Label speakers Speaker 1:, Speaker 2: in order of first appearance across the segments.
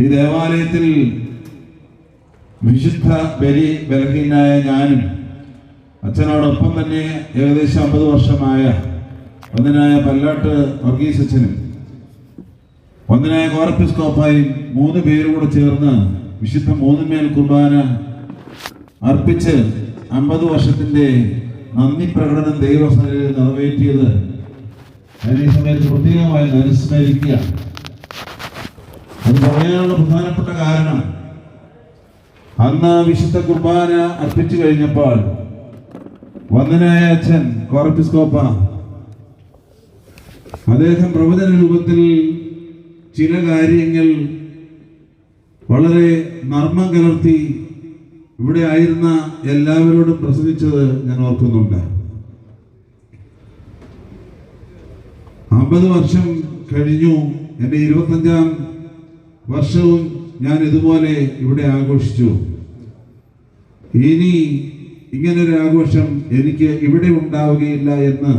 Speaker 1: ഈ ദേവാലയത്തിൽ വിശുദ്ധ ബലി ബലഹീനായ ഞാനും അച്ഛനോടൊപ്പം തന്നെ ഏകദേശം അമ്പത് വർഷമായ ഒന്നിനായ പല്ലാട്ട് വർഗീസ് അച്ഛനും ഒന്നിനായ കോർപ്പിസ്കോപ്പായും മൂന്ന് പേരും കൂടെ ചേർന്ന് വിശുദ്ധ മൂന്നുമേൽ കുർബാന അർപ്പിച്ച് അമ്പത് വർഷത്തിന്റെ നന്ദി പ്രകടനം ദൈവസനയിൽ നിറവേറ്റിയത് അതേസമയത്ത് പ്രത്യേകമായി അനുസ്മരിക്കുക. പറയാനുള്ള പ്രധാനപ്പെട്ട കാരണം അന്ന് വിശുദ്ധ കുർബാന അർപ്പിച്ചു കഴിഞ്ഞപ്പോൾ വന്ദനായ അച്ഛൻ കോർപ്പിസ്കോപ്പ അദ്ദേഹം പ്രവചന രൂപത്തിൽ ചില കാര്യങ്ങൾ വളരെ നർമ്മം കലർത്തി ഇവിടെ ആയിരുന്ന എല്ലാവരോടും പ്രസംഗിച്ചത് ഞാൻ ഓർക്കുന്നുണ്ട്. അമ്പത് വർഷം കഴിഞ്ഞു. എന്റെ ഇരുപത്തഞ്ചാം വർഷവും ഞാൻ ഇതുപോലെ ഇവിടെ ആഘോഷിച്ചു. ഇനി ഇങ്ങനൊരു ആഘോഷം എനിക്ക് ഇവിടെ ഉണ്ടാവുകയില്ല എന്ന്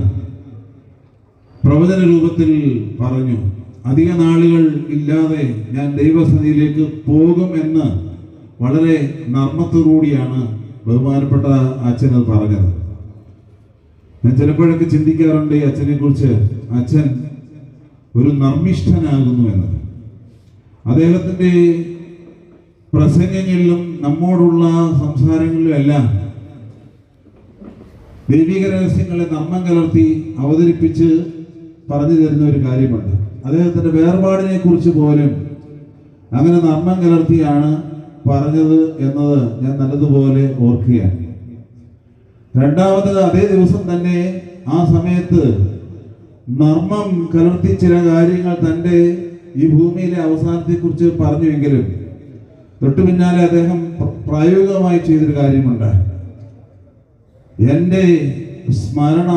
Speaker 1: പ്രവചന രൂപത്തിൽ പറഞ്ഞു. അധിക നാളുകൾ ഇല്ലാതെ ഞാൻ ദൈവസന്നിധിയിലേക്ക് പോകും എന്ന് വളരെ നർമ്മത്തോടുകൂടിയാണ് ബഹുമാനപ്പെട്ട അച്ഛൻ അത് പറഞ്ഞത്. ഞാൻ ചിലപ്പോഴൊക്കെ ചിന്തിക്കാറുണ്ട് ഈ അച്ഛനെ കുറിച്ച് അച്ഛൻ ഒരു നർമ്മിഷ്ഠനാകുന്നു എന്നത് അദ്ദേഹത്തിന്റെ പ്രസംഗങ്ങളിലും നമ്മോടുള്ള സംസാരങ്ങളിലും എല്ലാം ദൈവിക രഹസ്യങ്ങളെ നമ്മം കലർത്തി അവതരിപ്പിച്ച് പറഞ്ഞു തരുന്ന ഒരു കാര്യമുണ്ട്. അദ്ദേഹത്തിന്റെ വേർപാടിനെ കുറിച്ച് പോലും അങ്ങനെ നർമ്മം കലർത്തിയാണ് പറഞ്ഞത് എന്നത് ഞാൻ നല്ലതുപോലെ ഓർക്കുകയാണ്. രണ്ടാമത് അതേ ദിവസം തന്നെ ആ സമയത്ത് നർമ്മം കലർത്തി ചില കാര്യങ്ങൾ തന്റെ ഈ ഭൂമിയിലെ അവസാനത്തെ കുറിച്ച് പറഞ്ഞുവെങ്കിലും തൊട്ടു പിന്നാലെ അദ്ദേഹം പ്രായോഗികമായി ചെയ്തൊരു കാര്യമുണ്ട്. എന്റെ സ്മരണ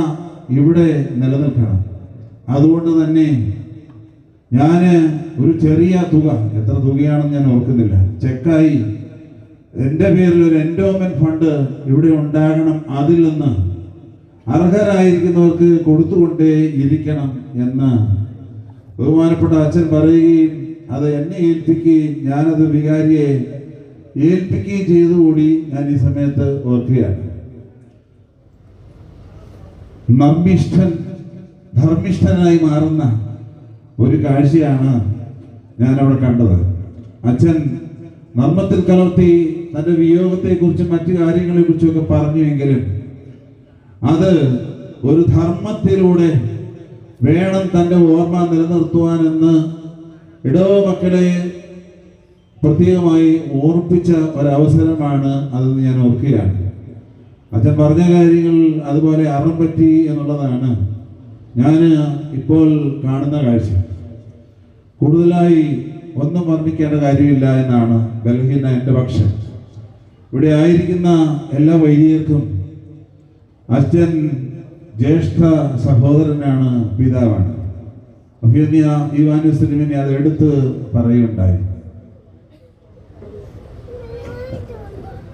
Speaker 1: ഇവിടെ നിലനിൽക്കണം. അതുകൊണ്ട് തന്നെ ഞാൻ ഒരു ചെറിയ തുക എത്ര തുകയാണെന്ന് ഞാൻ ഓർക്കുന്നില്ല ചെക്കായി. എന്റെ പേരിൽ ഒരു എൻഡോമെന്റ് ഫണ്ട് ഇവിടെ ഉണ്ടാകണം. അതിൽ നിന്ന് അർഹരായിരിക്കുന്നവർക്ക് കൊടുത്തുകൊണ്ടേ ഇരിക്കണം എന്ന് ബഹുമാനപ്പെട്ട അച്ഛൻ പറയുകയും അത് എന്നെ ഏൽപ്പിക്കുകയും ഞാനത് വികാരിയെ ഏൽപ്പിക്കുകയും ചെയ്തുകൂടി ഞാൻ ഈ സമയത്ത് ഓർക്കുകയാണ്. നമ്മിഷ്ഠൻ ധർമ്മിഷ്ഠനായി മാറുന്ന ഒരു കാഴ്ചയാണ് ഞാൻ അവിടെ കണ്ടത്. അച്ഛൻ നർമ്മത്തിൽ കലർത്തി തന്റെ വിയോഗത്തെക്കുറിച്ചും മറ്റു കാര്യങ്ങളെക്കുറിച്ചും ഒക്കെ പറഞ്ഞുവെങ്കിലും അത് ഒരു ധർമ്മത്തിലൂടെ വേണം തന്റെ ഓർമ്മ നിലനിർത്തുവാനെന്ന് ഇടവ മക്കളെ പ്രത്യേകമായി ഓർപ്പിച്ച ഒരവസരമാണ് അതെന്ന് ഞാൻ ഓർക്കുകയാണ്. അച്ഛൻ പറഞ്ഞ കാര്യങ്ങൾ അതുപോലെ അറം പറ്റി എന്നുള്ളതാണ്. ഞാൻ ഇപ്പോൾ കാണുന്ന കാഴ്ച. കൂടുതലായി ഒന്നും വർണിക്കേണ്ട കാര്യമില്ല എന്നാണ് ബലഹീന എന്റെ പക്ഷം. ഇവിടെ ആയിരിക്കുന്ന എല്ലാ വൈദികർക്കും അച്ഛൻ ജ്യേഷ്ഠ സഹോദരനാണ് പിതാവാണ്. അഭ്യന്യ ഇവാനുസ്ലിമിനെ അത് എടുത്ത് പറയുകയുണ്ടായി.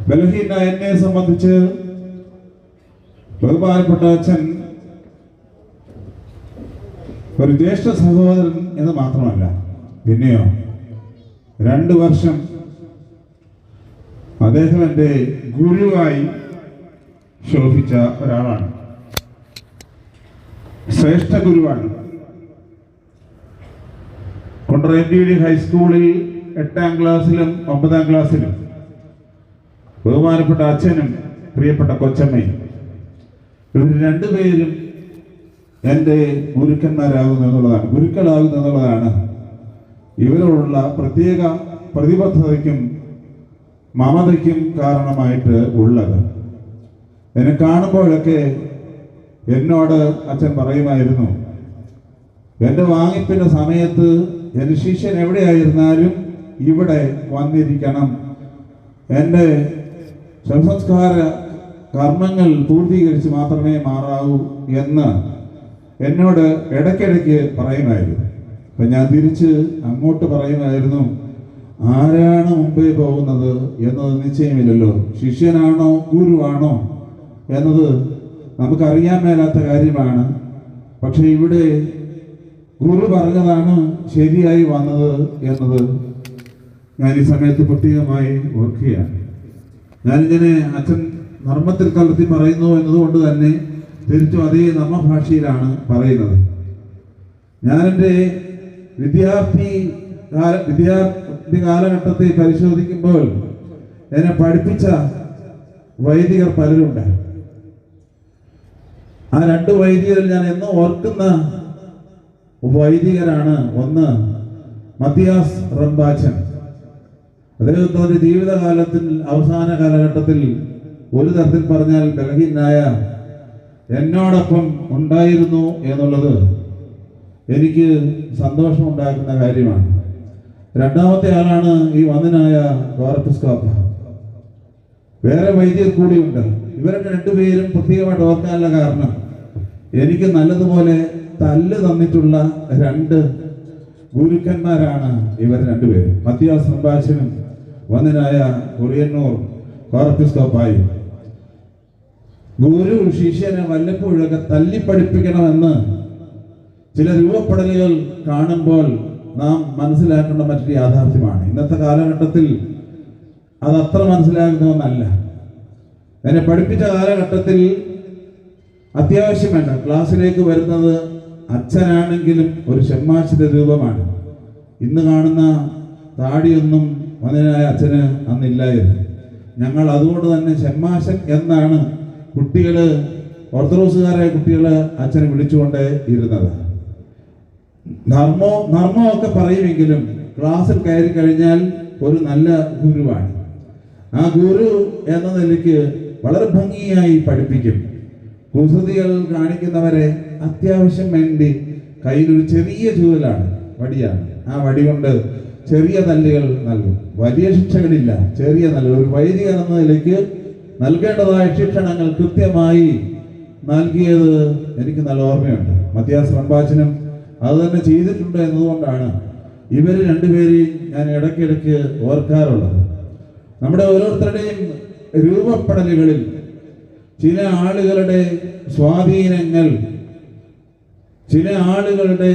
Speaker 1: ബലഹീന എന്നെ സംബന്ധിച്ച് ബഹുമാനപ്പെട്ട അച്ഛൻ ഒരു ജ്യേഷ്ഠ സഹോദരൻ എന്ന് മാത്രമല്ല പിന്നെയോ രണ്ട് വർഷം അദ്ദേഹം എന്റെ ഗുരുവായി ശോഭിച്ച ഒരാളാണ്. ശ്രേഷ്ഠ ഗുരുവാണ്. കൊണ്ടറേറ്റിയുടെ ഹൈസ്കൂളിൽ എട്ടാം ക്ലാസ്സിലും ഒമ്പതാം ക്ലാസ്സിലും ബഹുമാനപ്പെട്ട അച്ഛനും പ്രിയപ്പെട്ട കൊച്ചമ്മയും. ഇവർ രണ്ടുപേരും എന്റെ ഗുരുക്കന്മാരാകുന്നു എന്നുള്ളതാണ്. ഗുരുക്കളാകുന്നു എന്നുള്ളതാണ് ഇവരോടുള്ള പ്രത്യേക പ്രതിബദ്ധതയ്ക്കും മമതയ്ക്കും കാരണമായിട്ട് ഉള്ളത്. എന്നെ കാണുമ്പോഴൊക്കെ എന്നോട് അച്ഛൻ പറയുമായിരുന്നു എന്റെ വാങ്ങിപ്പിന്റെ സമയത്ത് എന്റെ ശിഷ്യൻ എവിടെയായിരുന്നാലും ഇവിടെ വന്നിരിക്കണം. എന്റെ ശവസംസ്കാര കർമ്മങ്ങൾ പൂർത്തീകരിച്ച് മാത്രമേ മാറാവൂ എന്ന് എന്നോട് ഇടയ്ക്കിടയ്ക്ക് പറയുമായിരുന്നു. അപ്പം ഞാൻ തിരിച്ച് അങ്ങോട്ട് പറയുമായിരുന്നു ആരാണ് മുമ്പേ പോകുന്നത്? എന്നത് നിശ്ചയമില്ലല്ലോ. ശിഷ്യനാണോ ഗുരുവാണോ എന്നത് നമുക്കറിയാൻ മേലാത്ത കാര്യമാണ്. പക്ഷെ ഇവിടെ ഗുരു പറഞ്ഞതാണ് ശരിയായി വന്നത് എന്നത് ഞാൻ ഈ സമയത്ത് പ്രത്യേകമായി ഓർക്കുകയാണ്. ഞാനിങ്ങനെ അച്ഛൻ നർമ്മത്തിൽ കലർത്തി പറയുന്നു എന്നതുകൊണ്ട് തന്നെ തിരിച്ചും അതേ നർമ്മഭാഷയിലാണ് പറയുന്നത്. ഞാനെന്റെ വിദ്യാർത്ഥി വിദ്യാർത്ഥി കാലഘട്ടത്തെ പരിശോധിക്കുമ്പോൾ എന്നെ പഠിപ്പിച്ച വൈദികർ പലരുണ്ട് ആ രണ്ട് വൈദികരിൽ ഞാൻ എന്നും ഓർക്കുന്ന വൈദികരാണ് ഒന്ന് മത്തിയാസ് റംബാച്ചൻ. അദ്ദേഹത്തിന്റെ ജീവിതകാലത്തിൽ അവസാന കാലഘട്ടത്തിൽ ഒരു തരത്തിൽ പറഞ്ഞാൽ ബലഹീനായ എന്നോടൊപ്പം ഉണ്ടായിരുന്നു എന്നുള്ളത് എനിക്ക് സന്തോഷമുണ്ടാക്കുന്ന കാര്യമാണ്. രണ്ടാമത്തെ ആളാണ് ഈ വന്നനായ ഗോർപ്പിസ്കോപ്പ വേറെ വൈദ്യർ കൂടിയുണ്ട്. ഇവരൊക്കെ രണ്ടുപേരും പ്രത്യേകമായിട്ട് ഓർക്കാനുള്ള കാരണം. എനിക്ക് നല്ലതുപോലെ തല്ല് തന്നിട്ടുള്ള രണ്ട് ഗുരുക്കന്മാരാണ് ഇവർ രണ്ടുപേരും. മത്യാസ് സംഭാഷണം വന്നനായ കുറിയന്നൂർ കോർപ്പിസ്കോപ്പായി ഗുരു ശിഷ്യനെ വല്ലപ്പോഴൊക്കെ തല്ലിപ്പഠിപ്പിക്കണമെന്ന് ചില രൂപപ്പെടലുകൾ കാണുമ്പോൾ നാം മനസ്സിലാക്കേണ്ട മറ്റൊരു യാഥാർത്ഥ്യമാണ്. ഇന്നത്തെ കാലഘട്ടത്തിൽ അത് അത്ര മനസ്സിലാകുന്നതെന്നല്ല. എന്നെ പഠിപ്പിച്ച കാലഘട്ടത്തിൽ അത്യാവശ്യം വേണ്ട. ക്ലാസ്സിലേക്ക് വരുന്നത് അച്ഛനാണെങ്കിലും ഒരു ഷമ്മാശിന്റെ രൂപമാണ്. ഇന്ന് കാണുന്ന താടിയൊന്നും വന്നതിനായ അച്ഛന് അന്നില്ലായിരുന്നു. ഞങ്ങൾ അതുകൊണ്ട് തന്നെ ഷമ്മാശൻ എന്നാണ് കുട്ടികൾ ഓർത്തഡോക്സുകാരായ കുട്ടികൾ അച്ഛനെ വിളിച്ചുകൊണ്ട് ഇരുന്നത്. ധർമ്മോ ധർമ്മമൊക്കെ പറയുമെങ്കിലും ക്ലാസ്സിൽ കയറി കഴിഞ്ഞാൽ ഒരു നല്ല ഗുരുവാണ്. ആ ഗുരു എന്ന നിലയ്ക്ക് വളരെ ഭംഗിയായി പഠിപ്പിക്കും. കുസൃതികൾ കാണിക്കുന്നവരെ അത്യാവശ്യം വേണ്ടി കയ്യിലൊരു ചെറിയ ചൂരലാണ് വടിയാണ്. ആ വടി കൊണ്ട് ചെറിയ തല്ലുകൾ നൽകും. വലിയ ശിക്ഷകളില്ല ചെറിയ നല്ല ഒരു വൈദികൻ എന്ന നിലയ്ക്ക് നൽകേണ്ടതായ ശിക്ഷണങ്ങൾ കൃത്യമായി നൽകിയത് എനിക്ക് നല്ല ഓർമ്മയുണ്ട്. മത്യാസ് റംബാച്ചനും അത് തന്നെ ചെയ്തിട്ടുണ്ട് എന്നതുകൊണ്ടാണ് ഇവർ രണ്ടുപേരെയും ഞാൻ ഇടയ്ക്കിടയ്ക്ക് ഓർക്കാറുള്ളത്. നമ്മുടെ ഓരോരുത്തരുടെയും രൂപപ്പെടലുകളിൽ ചില ആളുകളുടെ സ്വാധീനങ്ങൾ ചില ആളുകളുടെ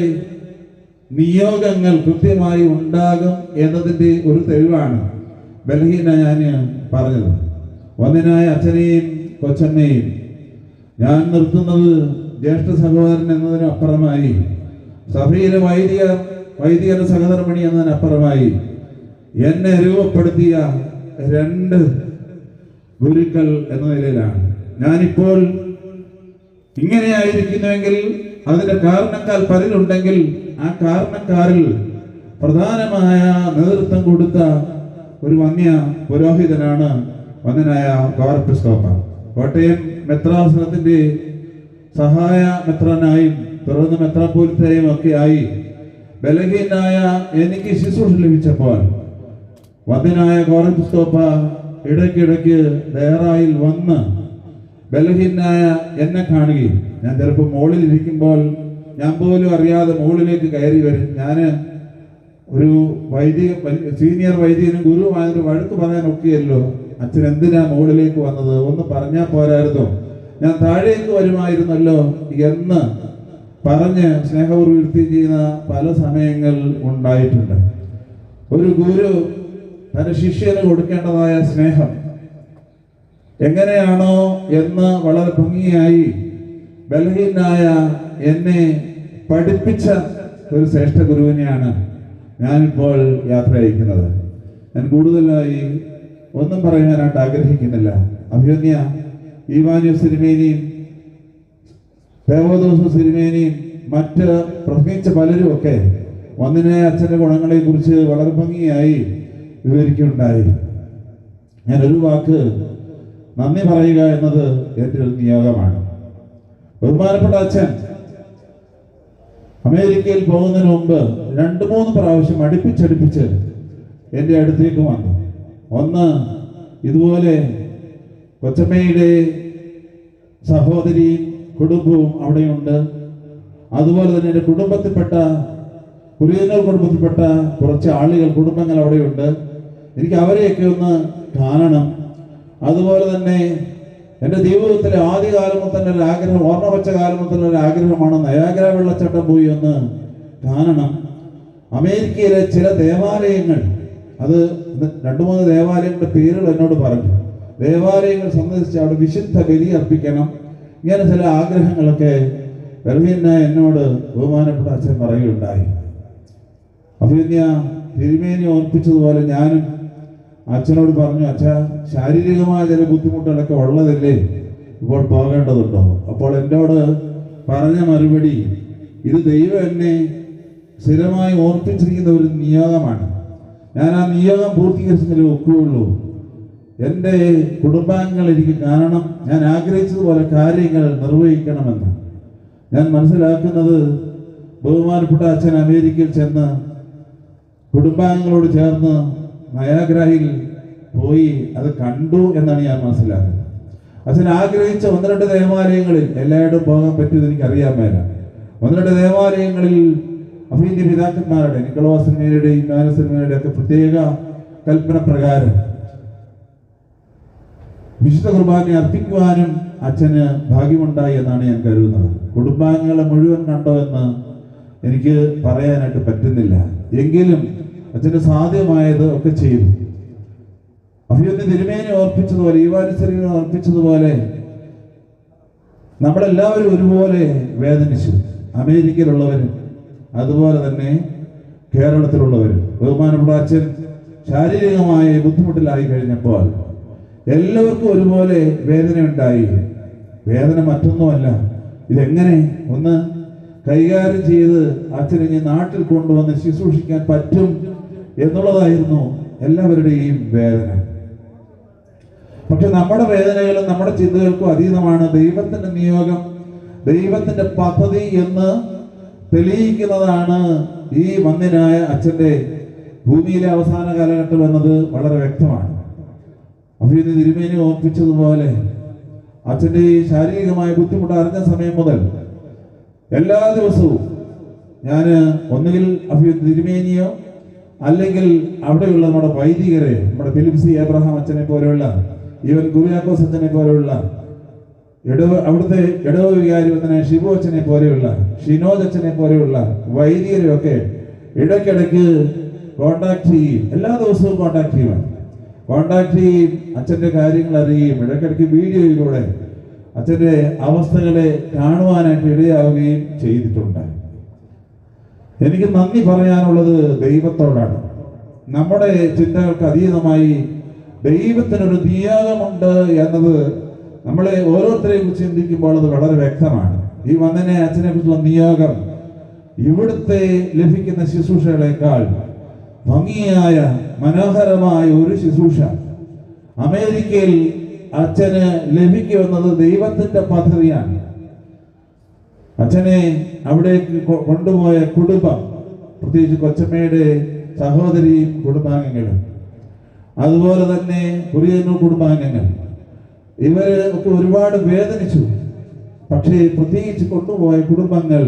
Speaker 1: നിയോഗങ്ങൾ കൃത്യമായി ഉണ്ടാകും എന്നതിന്റെ ഒരു തെളിവാണ് ബലഹീന ഞാൻ പറഞ്ഞത്. ഒന്നിനായ അച്ഛനെയും കൊച്ചമ്മയും ഞാൻ നിർത്തുന്നത് ജ്യേഷ്ഠ സഹോദരൻ എന്നതിനപ്പുറമായി സഭയിലെ വൈദിക വൈദികരുടെ സഹധർമ്മിണി എന്നതിനപ്പുറമായി എന്നെ രൂപപ്പെടുത്തിയ രണ്ട് ഗുരുക്കൾ എന്ന നിലയിലാണ്. ഞാനിപ്പോൾ ഇങ്ങനെയായിരിക്കുന്നുവെങ്കിൽ അതിന്റെ കാരണക്കാർ പലരുണ്ടെങ്കിൽ ആ കാരണക്കാരിൽ പ്രധാനമായ നേതൃത്വം കൊടുത്ത ഒരു വന്യ പുരോഹിതനാണ് വന്യനായ കോർപ്പിസ്കോപ്പ കോട്ടയം മെത്രാസനത്തിന്റെ സഹായ മെത്രാനായും തുടർന്ന് മെത്രാപോലിത്തയും ഒക്കെ ആയി ബലഹീനായ എനിക്ക് ശുശ്രൂഷ ലഭിച്ചപ്പോൾ വന്യനായ കോർപ്പിസ്കോപ്പ ഇടയ്ക്കിടയ്ക്ക് ദയറായിൽ വന്ന് ബലഹീനായ എന്നെ കാണുകയും ഞാൻ ചിലപ്പോൾ മുകളിൽ ഇരിക്കുമ്പോൾ ഞാൻ പോലും അറിയാതെ മുകളിലേക്ക് കയറി വരും. ഞാൻ ഒരു വൈദിക സീനിയർ വൈദികനും ഗുരുവുമായൊരു വഴക്ക് പറയാൻ ഒക്കെയല്ലോ അച്ഛൻ എന്തിനാ മുകളിലേക്ക് വന്നത്? ഒന്ന് പറഞ്ഞാൽ പോരായിരുന്നോ? ഞാൻ താഴേക്ക് വരുമായിരുന്നല്ലോ എന്ന് പറഞ്ഞ് സ്നേഹപൂർവം ചെയ്യുന്ന പല സമയങ്ങൾ ഉണ്ടായിട്ടുണ്ട്. ഒരു ഗുരു തന്റെ ശിഷ്യന് കൊടുക്കേണ്ടതായ സ്നേഹം എങ്ങനെയാണോ എന്ന് വളരെ ഭംഗിയായി ബലഹീനായ എന്നെ പഠിപ്പിച്ച ഒരു ശ്രേഷ്ഠ ഗുരുവിനെയാണ് ഞാനിപ്പോൾ യാത്ര അയക്കുന്നത്. ഞാൻ കൂടുതലായി ഒന്നും പറയാനായിട്ട് ആഗ്രഹിക്കുന്നില്ല. അഭിമന്യ ഈവാനു സിനിമേനെയും ദേവദോസ സിനിമേനെയും മറ്റ് പ്രത്യേകിച്ച് പലരും ഒക്കെ ഒന്നിനെ അച്ഛന്റെ ഗുണങ്ങളെ കുറിച്ച് വളരെ ഭംഗിയായി വിവരിക്കുകയുണ്ടായി ഞാൻ ഒരു വാക്ക് നന്ദി പറയുക എന്നത് എന്റെ ഒരു നിയോഗമാണ്. ബഹുമാനപ്പെട്ട അച്ഛൻ അമേരിക്കയിൽ പോകുന്നതിന് മുമ്പ് രണ്ട് മൂന്ന് പ്രാവശ്യം അടുപ്പിച്ചടുപ്പിച്ച് എന്റെ അടുത്തേക്ക് വന്നു. ഒന്ന് ഇതുപോലെ കൊച്ചമ്മയുടെ സഹോദരിയും കുടുംബവും അവിടെയുണ്ട്. അതുപോലെ തന്നെ എന്റെ കുടുംബത്തിൽപ്പെട്ട കുറിയന്നൂർ കുടുംബത്തിൽപ്പെട്ട കുറച്ച് ആളുകൾ കുടുംബങ്ങൾ അവിടെയുണ്ട്. എനിക്ക് അവരെയൊക്കെ ഒന്ന് കാണണം. അതുപോലെ തന്നെ എന്റെ ജീവിതത്തിലെ ആദ്യകാലം തന്നെ ഒരു ആഗ്രഹം ഓർമ്മ വെച്ച കാലം തന്നെ ഒരു ആഗ്രഹമാണ് നയാഗ്ര വെള്ളച്ചാട്ടം പോയി ഒന്ന് കാണണം. അമേരിക്കയിലെ ചില ദേവാലയങ്ങൾ അത് രണ്ടു മൂന്ന് ദേവാലയങ്ങളുടെ പേരുകൾ എന്നോട് പറഞ്ഞു. ദേവാലയങ്ങൾ സന്ദർശിച്ച് അവിടെ വിശുദ്ധ ബലി അർപ്പിക്കണം. ഇങ്ങനെ ചില ആഗ്രഹങ്ങളൊക്കെ വെറുതെ എന്നോട് ബഹുമാനപ്പെട്ട അച്ഛൻ പറയുകയുണ്ടായി. അഭിന്യ തിരുമേനി ഓർപ്പിച്ചതുപോലെ ഞാനും അച്ഛനോട് പറഞ്ഞു അച്ഛ ശാരീരികമായ ചില ബുദ്ധിമുട്ടുകളൊക്കെ ഉള്ളതല്ലേ? ഇപ്പോൾ പോകേണ്ടതുണ്ടോ? അപ്പോൾ എന്നോട് പറഞ്ഞ മറുപടി ഇത് ദൈവം എന്നെ സ്ഥിരമായി ഓർപ്പിച്ചിരിക്കുന്ന ഒരു നിയോഗമാണ്. ഞാൻ ആ നിയോഗം പൂർത്തീകരിച്ചെങ്കിലും ഒക്കുകയുള്ളൂ. എന്റെ കുടുംബാംഗങ്ങൾ എനിക്ക് കാണണം. ഞാൻ ആഗ്രഹിച്ചതുപോലെ കാര്യങ്ങൾ നിർവഹിക്കണമെന്ന്. ഞാൻ മനസ്സിലാക്കുന്നത് ബഹുമാനപ്പെട്ട അച്ഛൻ അമേരിക്കയിൽ ചെന്ന് കുടുംബാംഗങ്ങളോട് ചേർന്ന് നയാഗ്രാഹിൽ പോയി അത് കണ്ടു എന്നാണ് ഞാൻ മനസ്സിലാക്കുന്നത്. അച്ഛൻ ആഗ്രഹിച്ച ഒന്ന് രണ്ട് ദേവാലയങ്ങളിൽ എല്ലായിടും പോകാൻ പറ്റുമെന്ന് എനിക്ക് അറിയാൻ മേല. ഒന്ന് രണ്ട് ദേവാലയങ്ങളിൽ അഭിന്ദ്യ പിതാക്കന്മാരുടെ നിക്കളവാസന്മാരുടെയും മാനസന്മാരുടെയും ഒക്കെ പ്രത്യേക കൽപ്പന പ്രകാരം വിശുദ്ധ കുർബാന അർപ്പിക്കുവാനും അച്ഛന് ഭാഗ്യമുണ്ടായി എന്നാണ് ഞാൻ കരുതുന്നത്. കുടുംബാംഗങ്ങളെ മുഴുവൻ കണ്ടോ എന്ന് എനിക്ക് പറയാനായിട്ട് പറ്റുന്നില്ല. എങ്കിലും അച്ഛന് സാധ്യമായത് ഒക്കെ ചെയ്തു. അഭിയൊന്ന് തിരുമേനി ഓർപ്പിച്ചതുപോലെ ഈവാനുസരികൾ ഓർപ്പിച്ചതുപോലെ നമ്മളെല്ലാവരും ഒരുപോലെ വേദനിച്ചു. അമേരിക്കയിലുള്ളവരും അതുപോലെ തന്നെ കേരളത്തിലുള്ളവരും. ബഹുമാനപ്പെട്ട അച്ഛൻ ശാരീരികമായ ബുദ്ധിമുട്ടിലായി കഴിഞ്ഞപ്പോൾ എല്ലാവർക്കും ഒരുപോലെ വേദന ഉണ്ടായി. വേദന മറ്റൊന്നുമല്ല ഇതെങ്ങനെ ഒന്ന് കൈകാര്യം ചെയ്ത് അച്ഛനെ നാട്ടിൽ കൊണ്ടുവന്ന് ശുശ്രൂഷിക്കാൻ പറ്റും? എന്നുള്ളതായിരുന്നു എല്ലാവരുടെയും വേദന. പക്ഷെ നമ്മുടെ വേദനകളും നമ്മുടെ ചിന്തകൾക്കും അതീതമാണ്. ദൈവത്തിന്റെ നിയോഗം ദൈവത്തിന്റെ പദ്ധതി എന്ന് തെളിയിക്കുന്നതാണ് ഈ മന്ദിനായ അച്ഛന്റെ ഭൂമിയിലെ അവസാന കാലഘട്ടം എന്നത് വളരെ വ്യക്തമാണ്. അഭിനന്ദി തിരുമേനി ഓർപ്പിച്ചതുപോലെ അച്ഛന്റെ ഈ ശാരീരികമായ ബുദ്ധിമുട്ട് അറിഞ്ഞ സമയം മുതൽ എല്ലാ ദിവസവും ഞാൻ ഒന്നുകിൽ അഭിനന്ദി തിരുമേനിയോ അല്ലെങ്കിൽ അവിടെയുള്ള നമ്മുടെ വൈദികരെ നമ്മുടെ ഫിലിപ്സി ഏബ്രഹാം അച്ഛനെ പോലെയുള്ള ഈവൻ ഗുരുയാക്കോസ് അച്ഛനെ പോലെയുള്ള ഇടവ അവിടുത്തെ ഇടവ വികാരി വന്ന ഷിബു അച്ഛനെ പോലെയുള്ള ഷിനോജ് അച്ഛനെ പോലെയുള്ള വൈദികരെയൊക്കെ ഇടയ്ക്കിടയ്ക്ക് കോണ്ടാക്ട് ചെയ്യും. എല്ലാ ദിവസവും കോണ്ടാക്ട് ചെയ്യുവാൻ. കോണ്ടാക്ട് ചെയ്യും അച്ഛന്റെ കാര്യങ്ങൾ അറിയുകയും ഇടയ്ക്കിടയ്ക്ക് വീഡിയോയിലൂടെ അച്ഛന്റെ അവസ്ഥകളെ കാണുവാനായിട്ട് ഇടയാവുകയും ചെയ്തിട്ടുണ്ട്. എനിക്ക് നന്ദി പറയാനുള്ളത് ദൈവത്തോടാണ്. നമ്മുടെ ചിന്തകൾക്ക് അതീതമായി ദൈവത്തിനൊരു നിയോഗമുണ്ട് എന്നത് നമ്മളെ ഓരോരുത്തരെയും ചിന്തിക്കുമ്പോൾ അത് വളരെ വ്യക്തമാണ്. ഈ വന്നനെ അച്ഛനെ കുറിച്ചുള്ള നിയോഗം ഇവിടുത്തെ ലഭിക്കുന്ന ശുശ്രൂഷകളെക്കാൾ ഭംഗിയായ മനോഹരമായ ഒരു ശുശ്രൂഷ. അമേരിക്കയിൽ അച്ഛന് ലഭിക്കുമെന്നത് ദൈവത്തിന്റെ പദ്ധതിയാണ്. അച്ഛനെ അവിടേക്ക് കൊണ്ടുപോയ കുടുംബം പ്രത്യേകിച്ച് കൊച്ചമ്മയുടെ സഹോദരിയും കുടുംബാംഗങ്ങളും അതുപോലെ തന്നെ കുറിയന്നൂർ കുടുംബാംഗങ്ങൾ ഇവർ ഒക്കെ ഒരുപാട് വേദനിച്ചു. പക്ഷേ പ്രത്യേകിച്ച് കൊണ്ടുപോയ കുടുംബങ്ങൾ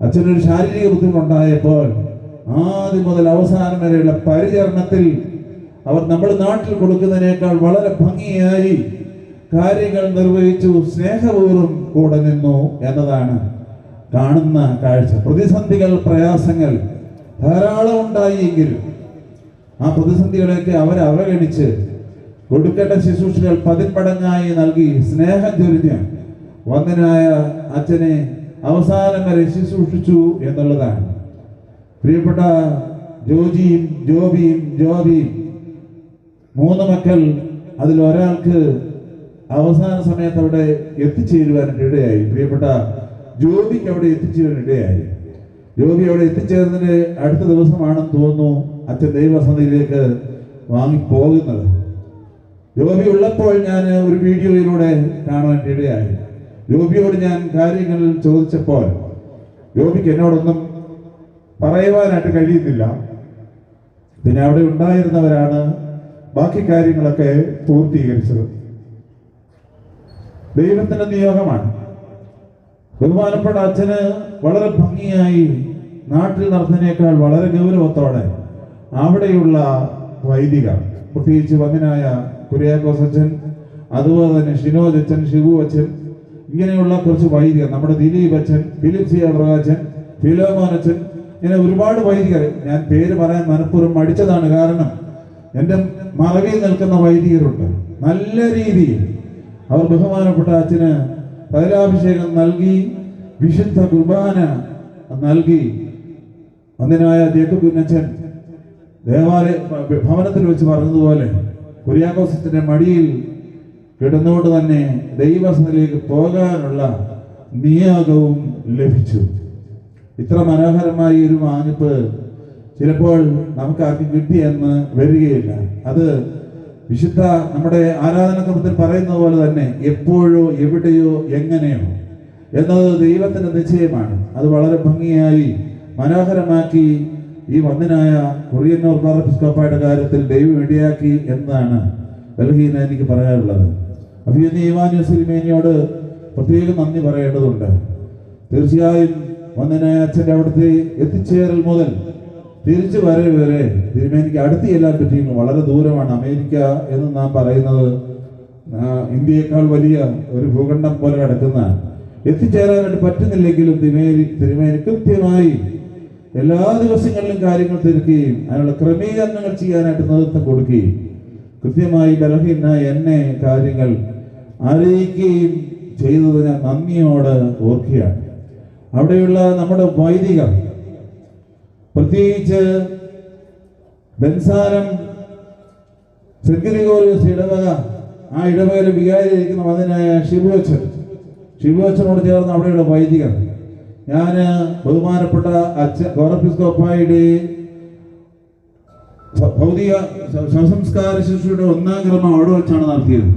Speaker 1: അച്ഛനൊരു ശാരീരിക ബുദ്ധിമുട്ടുണ്ടായപ്പോൾ ആദ്യം മുതൽ അവസാനം വരെയുള്ള പരിചരണത്തിൽ അവർ നമ്മുടെ നാട്ടിൽ കൊടുക്കുന്നതിനേക്കാൾ വളരെ ഭംഗിയായി കാര്യങ്ങൾ നിർവഹിച്ചു സ്നേഹപൂർവം കൂടെ നിന്നു എന്നതാണ് കാണുന്ന കാഴ്ച. പ്രതിസന്ധികൾ പ്രയാസങ്ങൾ ധാരാളം ഉണ്ടായെങ്കിലും ആ പ്രതിസന്ധികളെയൊക്കെ അവർ അവഗണിച്ച് കൊടുക്കേണ്ട ശുശ്രൂഷകൾ പതിന്മടങ്ങായി നൽകി സ്നേഹം ചൊരിഞ്ഞ് വന്ദനായ അച്ഛനെ അവസാനം വരെ ശുശ്രൂഷിച്ചു എന്നുള്ളതാണ്. പ്രിയപ്പെട്ട ജോജിയും ജോബിയും ജ്യോതിയും മൂന്ന് മക്കൾ അതിൽ ഒരാൾക്ക് അവസാന സമയത്ത് അവിടെ എത്തിച്ചേരുവാനായിട്ട് ഇടയായി. പ്രിയപ്പെട്ട ജോബിക്ക് അവിടെ എത്തിച്ചേരാൻ ഇടയായി. ജോബി അവിടെ എത്തിച്ചേർന്നതിന് അടുത്ത ദിവസമാണെന്ന് തോന്നുന്നു അച്ഛൻ ദൈവസന്നിധിയിലേക്ക് വാങ്ങിപ്പോകുന്നത്. ജോബി ഉള്ളപ്പോൾ ഞാൻ ഒരു വീഡിയോയിലൂടെ കാണാൻ ഇടയായി. ജോബിയോട് ഞാൻ കാര്യങ്ങൾ ചോദിച്ചപ്പോൾ ജോബിക്ക് എന്നോടൊന്നും പറയുവാനായിട്ട് കഴിയുന്നില്ല. പിന്നെ അവിടെ ഉണ്ടായിരുന്നവരാണ് ബാക്കി കാര്യങ്ങളൊക്കെ പൂർത്തീകരിച്ചത്. ദൈവത്തിന്റെ നിയോഗമാണ്. ബഹുമാനപ്പെട്ട അച്ഛന് വളരെ ഭംഗിയായി നാട്ടിൽ നടത്തുന്നതിനേക്കാൾ വളരെ ഗൗരവത്തോടെ അവിടെയുള്ള വൈദിക പ്രത്യേകിച്ച് വന്നനായ കുര്യാക്കോസ് അച്ഛൻ അതുപോലെ തന്നെ ഷിനോജ് അച്ഛൻ ഷിബു അച്ഛൻ ഇങ്ങനെയുള്ള കുറച്ച് വൈദികർ നമ്മുടെ ദിലീപ് അച്ഛൻ ദിലീപ് സി. അബ്രഹാച്ചൻ ഫിലോമോൻ അച്ഛൻ ഇങ്ങനെ ഒരുപാട് വൈദികർ. ഞാൻ പേര് പറയാൻ മനഃപൂർവം മടിച്ചതാണ് കാരണം എന്റെ മറവിൽ നിൽക്കുന്ന വൈദികരുണ്ട്. നല്ല രീതിയിൽ അവർ ബഹുമാനപ്പെട്ട അച്ഛന് തൈലാഭിഷേകം നൽകി വിശുദ്ധ കുർബാന നൽകി. അന്നിനായ ജേക്കബ് കുഞ്ഞച്ചൻ ദേവാലയ ഭവനത്തിൽ വെച്ച് പറഞ്ഞതുപോലെ കുര്യാക്കോസത്തിന്റെ മടിയിൽ കിടന്നുകൊണ്ട് തന്നെ ദൈവസനിലേക്ക് പോകാനുള്ള നിയോഗവും ലഭിച്ചു. ഇത്ര മനോഹരമായ ഒരു വാങ്ങിപ്പ് ചിലപ്പോൾ നമുക്ക് ആർക്കും കിട്ടിയെന്ന് വരികയില്ല. അത് വിശുദ്ധ നമ്മുടെ ആരാധനക്രമത്തിൽ പറയുന്നത് പോലെ തന്നെ എപ്പോഴോ എവിടെയോ എങ്ങനെയോ എന്നത് ദൈവത്തിന്റെ നിശ്ചയമാണ്. അത് വളരെ ഭംഗിയായി മനോഹരമാക്കി ഈ വന്ദനായ കൊറിയന്നൂർ പാറപ്പിസ്കോപ്പായുടെ കാര്യത്തിൽ ദൈവം ഇടയാക്കി എന്നാണ് ബലഹീന എനിക്ക് പറയാനുള്ളത്. അഭിയന്യ ഇവാനു സിനിമേനിയോട് പ്രത്യേകം നന്ദി പറയേണ്ടതുണ്ട്. തീർച്ചയായും വന്ദനായ അച്ഛന്റെ അവിടുത്തെ എത്തിച്ചേരൽ മുതൽ തിരിച്ചു വരെ വരെ തിരുമേനിക്ക് അടുത്ത് ചെല്ലാൻ പറ്റിയിരുന്നു വളരെ ദൂരമാണ് അമേരിക്ക എന്ന് നാം പറയുന്നത്. ഇന്ത്യയേക്കാൾ വലിയ ഒരു ഭൂഖണ്ഡം പോലെ കിടക്കുന്ന എത്തിച്ചേരാനായിട്ട് പറ്റുന്നില്ലെങ്കിലും തിരുമേനി തിരുമേനി കൃത്യമായി എല്ലാ ദിവസങ്ങളിലും കാര്യങ്ങൾ തിരുക്കുകയും അതിനുള്ള ക്രമീകരണങ്ങൾ ചെയ്യാനായിട്ട് നേതൃത്വം കൊടുക്കുകയും കൃത്യമായി ബലഹീന എന്നെ കാര്യങ്ങൾ അറിയിക്കുകയും ചെയ്തത് ഞാൻ നന്ദിയോട് ഓർക്കുകയാണ്. അവിടെയുള്ള നമ്മുടെ വൈദികർ പ്രത്യേകിച്ച് ബെൻസാരം സെക്രിഗോറിയസ് ഇടവക ആ ഇടവകയിൽ വികാരിയിരിക്കുന്ന മതനായ ശിവോച്ചൻ ശിവോച്ചനോട് ചേർന്ന് അവിടെയുള്ള വൈദികർ. ഞാൻ ബഹുമാനപ്പെട്ട അച്ഛൻ ഗോറപ്പിസ്കോപ്പായുടെ ഭൗതിക ശവസംസ്കാര ശിശുയുടെ ഒന്നാം ക്രമം അവിടെ വെച്ചാണ് നടത്തിയത്.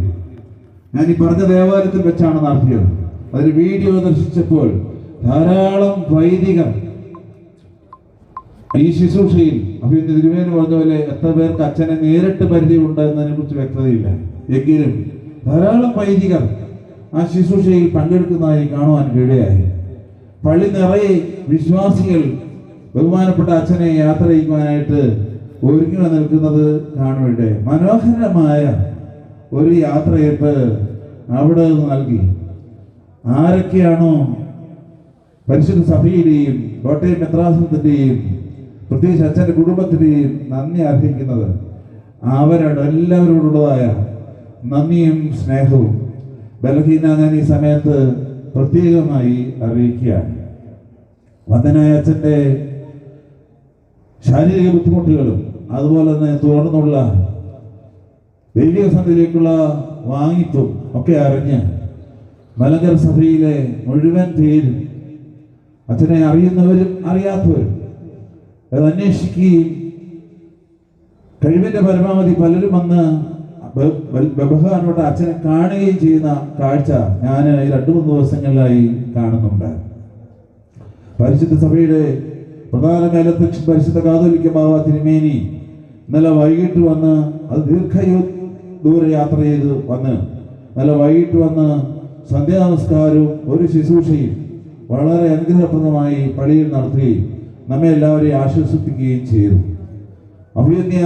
Speaker 1: ഞാൻ ഈ പറഞ്ഞ ദേവാലയത്തിൽ വെച്ചാണ് നടത്തിയത്. അതിൽ വീഡിയോ ദർശിച്ചപ്പോൾ ധാരാളം വൈദികർ ഈ ശുശ്രൂഷയിൽ അപ്പൊ ഇന്ന് തിരുവേന് പറഞ്ഞ പോലെ എത്ര പേർക്ക് അച്ഛനെ നേരിട്ട് പരിചയമുണ്ട് എന്നതിനെ കുറിച്ച് വ്യക്തതയില്ല. എങ്കിലും ധാരാളം വൈദികർ ആ ശുശ്രൂഷയിൽ പങ്കെടുക്കുന്നതായി കാണുവാൻ ഇടയായി പള്ളി നിറയെ വിശ്വാസികൾ ബഹുമാനപ്പെട്ട അച്ഛനെ യാത്ര ചെയ്യുവാനായിട്ട് ഒരുങ്ങി നിൽക്കുന്നത് കാണുവിടെ മനോഹരമായ ഒരു യാത്രയപ്പ് അവിടെ നൽകി. ആരൊക്കെയാണോ പരിശുദ്ധ സഭയുടെയും കോട്ടയം മെത്രാസനത്തിന്റെയും പ്രത്യേകിച്ച് അച്ഛന്റെ കുടുംബത്തിന്റെയും നന്ദി അർഹിക്കുന്നത് അവരുടെ എല്ലാവരോടുള്ളതായ നന്ദിയും സ്നേഹവും. ബലഹീന ഞാൻ ഈ സമയത്ത് പ്രത്യേകമായി അറിയിക്കുകയാണ്. വന്ദനായ അച്ഛന്റെ ശാരീരിക ബുദ്ധിമുട്ടുകളും അതുപോലെ തന്നെ തുടർന്നുള്ള ദൈവിക സന്ധിയിലേക്കുള്ള വാങ്ങിപ്പും ഒക്കെ അറിഞ്ഞ് മലങ്കര സഭയിലെ മുഴുവൻ പേരും അച്ഛനെ അറിയുന്നവരും അറിയാത്തവരും അത് അന്വേഷിക്കുകയും കഴിവിന്റെ പരമാവധി പലരും വന്ന് ബ- ബ- അച്ഛനെ കാണുകയും ചെയ്യുന്ന കാഴ്ച ഞാൻ ഈ രണ്ടു മൂന്ന് ദിവസങ്ങളിലായി കാണുന്നുണ്ട്. പരിശുദ്ധ സഭയുടെ പ്രധാന മേലധ്യക്ഷൻ പരിശുദ്ധ കാതോലിക്ക ബാബ തിരുമേനി ഇന്നലെ വൈകിട്ട് വന്ന് അത് ദീർഘ ദൂര യാത്ര ചെയ്ത് വന്ന് ഇന്നലെ വൈകിട്ട് വന്ന് സന്ധ്യാനമസ്കാരവും ഒരു ശുശ്രൂഷയും വളരെ അനുഗ്രഹപ്രദമായി പള്ളിയിൽ നടത്തുകയും നമ്മെ എല്ലാവരെയും ആശ്വസിപ്പിക്കുകയും ചെയ്തു. അഭിയന്യ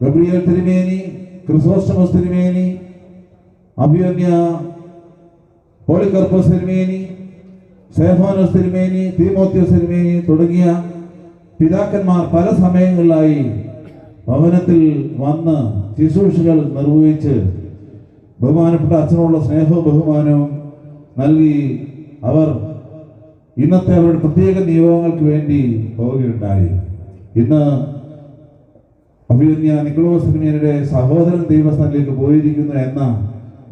Speaker 1: ഗബ്രിയൽ തിരുമേനി ക്രിസോസ്റ്റമസ് തിരുമേനി. അഭിയന്യ പോളികർപ്പസ് തിരുമേനി സേഫാനോസ് തിരുമേനി തീമോത്യോസ് തിരുമേനി തുടങ്ങിയ പിതാക്കന്മാർ പല സമയങ്ങളിലായി ഭവനത്തിൽ വന്ന് ശുശ്രൂഷകൾ നിർവഹിച്ച് ബഹുമാനപ്പെട്ട അച്ഛനോടുള്ള സ്നേഹവും ബഹുമാനവും നൽകി അവർ ഇന്നത്തെ അവരുടെ പ്രത്യേക നിയോഗങ്ങൾക്ക് വേണ്ടി പോവുകയുണ്ടായി. ഇന്ന് അഭിനന്യ നിക്കോളോസ് സിനിമയുടെ സഹോദരൻ ദൈവസ്ഥാനിലേക്ക് പോയിരിക്കുന്നു എന്ന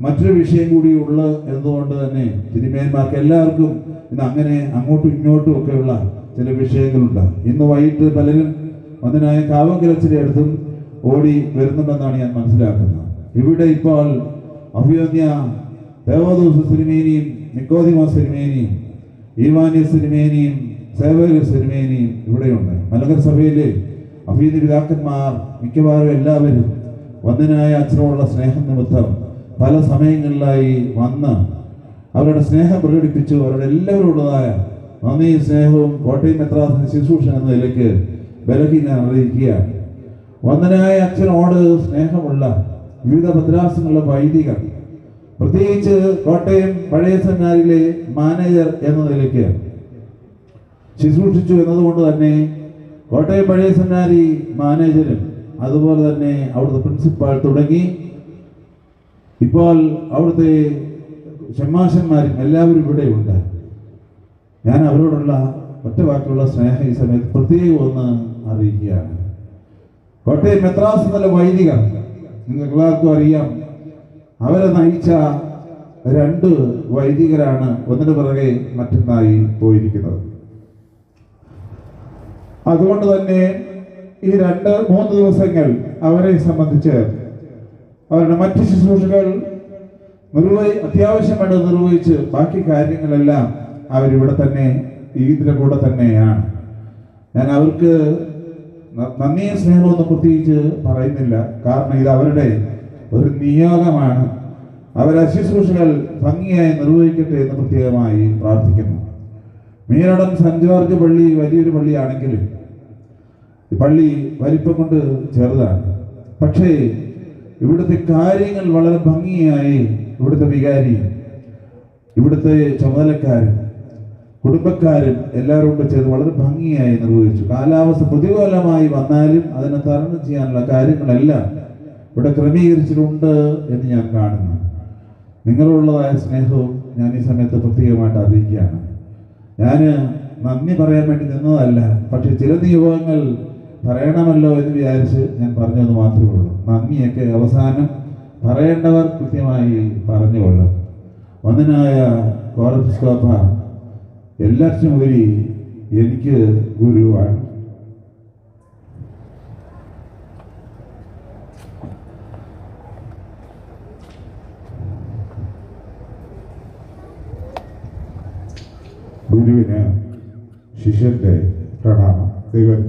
Speaker 1: മറ്റൊരു വിഷയം കൂടി ഉള്ള എന്നതുകൊണ്ട് തന്നെ തിരുമേന്മാർക്ക് എല്ലാവർക്കും ഇന്ന് അങ്ങനെ അങ്ങോട്ടും ഇങ്ങോട്ടും ഒക്കെയുള്ള ചില വിഷയങ്ങളുണ്ട്. ഇന്ന് വൈകിട്ട് പലരും വന്നനായ കാവങ്കലച്ചിന്റെ അടുത്തും ഓടി വരുന്നുണ്ടെന്നാണ് ഞാൻ മനസ്സിലാക്കുന്നത്. ഇവിടെ ഇപ്പോൾ അഭിയന്യ ദേവദൂസ് സിനിമേനിയും നിക്കോദിമോസ് സിനിമേനിയും ഈവാനിയ സിനിമേനിയും സേവക സിനിമേനിയും ഇവിടെയുണ്ട്. മലങ്കര സഭയിലെ പിതാക്കന്മാർ മിക്കവാറും എല്ലാവരും വന്ദനായ അച്ഛനോടുള്ള സ്നേഹം നിമിത്തം പല സമയങ്ങളിലായി വന്ന് അവരുടെ സ്നേഹം പ്രകടിപ്പിച്ചു. അവരുടെ എല്ലാവരോടുള്ളതായ നന്ദിയും സ്നേഹവും കോട്ടയം മെത്രാസിന് ശുശ്രൂഷ എന്ന നിലയ്ക്ക് ബലഹീന അറിയിക്കുകയാണ്. വന്ദനായ അച്ഛനോട് സ്നേഹമുള്ള വിവിധ ഭദ്രാസനങ്ങളുടെ വൈദികർ പ്രത്യേകിച്ച് കോട്ടയം പഴയ സെമിനാരിലെ മാനേജർ എന്ന നിലയ്ക്ക് ശുശ്രൂഷിച്ചു എന്നതുകൊണ്ട് തന്നെ കോട്ടയം പഴയ സെമിനാരി മാനേജരും അതുപോലെ തന്നെ അവിടുത്തെ പ്രിൻസിപ്പാൾ തുടങ്ങി. ഇപ്പോൾ അവിടുത്തെ ഷമ്മാശന്മാരും എല്ലാവരും ഇവിടെയുണ്ട് ഞാൻ അവരോടുള്ള ഒറ്റ വാക്കുള്ള സ്നേഹം ഈ സമയത്ത് പ്രത്യേകം ഒന്ന് അറിയിക്കുകയാണ്. കോട്ടയം മെത്രാസ് എന്നുള്ള വൈദികർ നിങ്ങൾക്ക് എല്ലാവർക്കും അറിയാം. അവരെ നയിച്ച രണ്ട് വൈദികരാണ് ഒന്നിനു പിറകെ മറ്റൊന്നായി പോയിരിക്കുന്നത്. അതുകൊണ്ട് തന്നെ ഈ രണ്ട് മൂന്ന് ദിവസങ്ങൾ അവരെ സംബന്ധിച്ച് അവരുടെ മറ്റ് ശുശ്രൂഷകൾ നിർവഹി അത്യാവശ്യമായിട്ട് നിർവഹിച്ച് ബാക്കി കാര്യങ്ങളെല്ലാം അവരിവിടെ തന്നെ ഇതിന്റെ കൂടെ തന്നെയാണ്. ഞാൻ അവർക്ക് നന്ദിയും സ്നേഹമൊന്നും പ്രത്യേകിച്ച് പറയുന്നില്ല. കാരണം ഇത് അവരുടെ ഒരു നിയോഗമാണ് അവരെ ശുശ്രൂഷകൾ ഭംഗിയായി നിർവഹിക്കട്ടെ എന്ന് പ്രത്യേകമായി പ്രാർത്ഥിക്കുന്നു. മീനടം സെന്റ് ജോർജ് പള്ളി വലിയൊരു പള്ളിയാണെങ്കിലും പള്ളി വലിപ്പം കൊണ്ട് ചെറുതാണ്. പക്ഷേ ഇവിടുത്തെ കാര്യങ്ങൾ വളരെ ഭംഗിയായി ഇവിടുത്തെ വികാരി ഇവിടുത്തെ ചുമതലക്കാരും കുടുംബക്കാരും എല്ലാവരും കൂടെ ചേർന്ന് വളരെ ഭംഗിയായി നിർവഹിച്ചു. കാലാവസ്ഥ പ്രതികൂലമായി വന്നാലും അതിനെ തരണം ചെയ്യാനുള്ള കാര്യങ്ങളെല്ലാം ഇവിടെ ക്രമീകരിച്ചിട്ടുണ്ട് എന്ന് ഞാൻ കാണുന്നു. നിങ്ങളുള്ളതായ സ്നേഹവും ഞാൻ ഈ സമയത്ത് പ്രത്യേകമായിട്ട് അറിയിക്കുകയാണ്. ഞാൻ നന്ദി പറയാൻ വേണ്ടി നിന്നതല്ല പക്ഷെ ചില നിയോഗങ്ങൾ പറയണമല്ലോ എന്ന് വിചാരിച്ച് ഞാൻ പറഞ്ഞത് മാത്രമേ ഉള്ളൂ. നന്ദിയൊക്കെ അവസാനം പറയേണ്ടവർ കൃത്യമായി പറഞ്ഞുകൊള്ളും. ഒന്നിനായ കോറപ്പിസ്കോപ്പ എല്ലാറ്റിനും ഉപരി എനിക്ക് ഗുരുവാണ്. ശിഷ്യന്റെ പ്രണാമം ദൈവം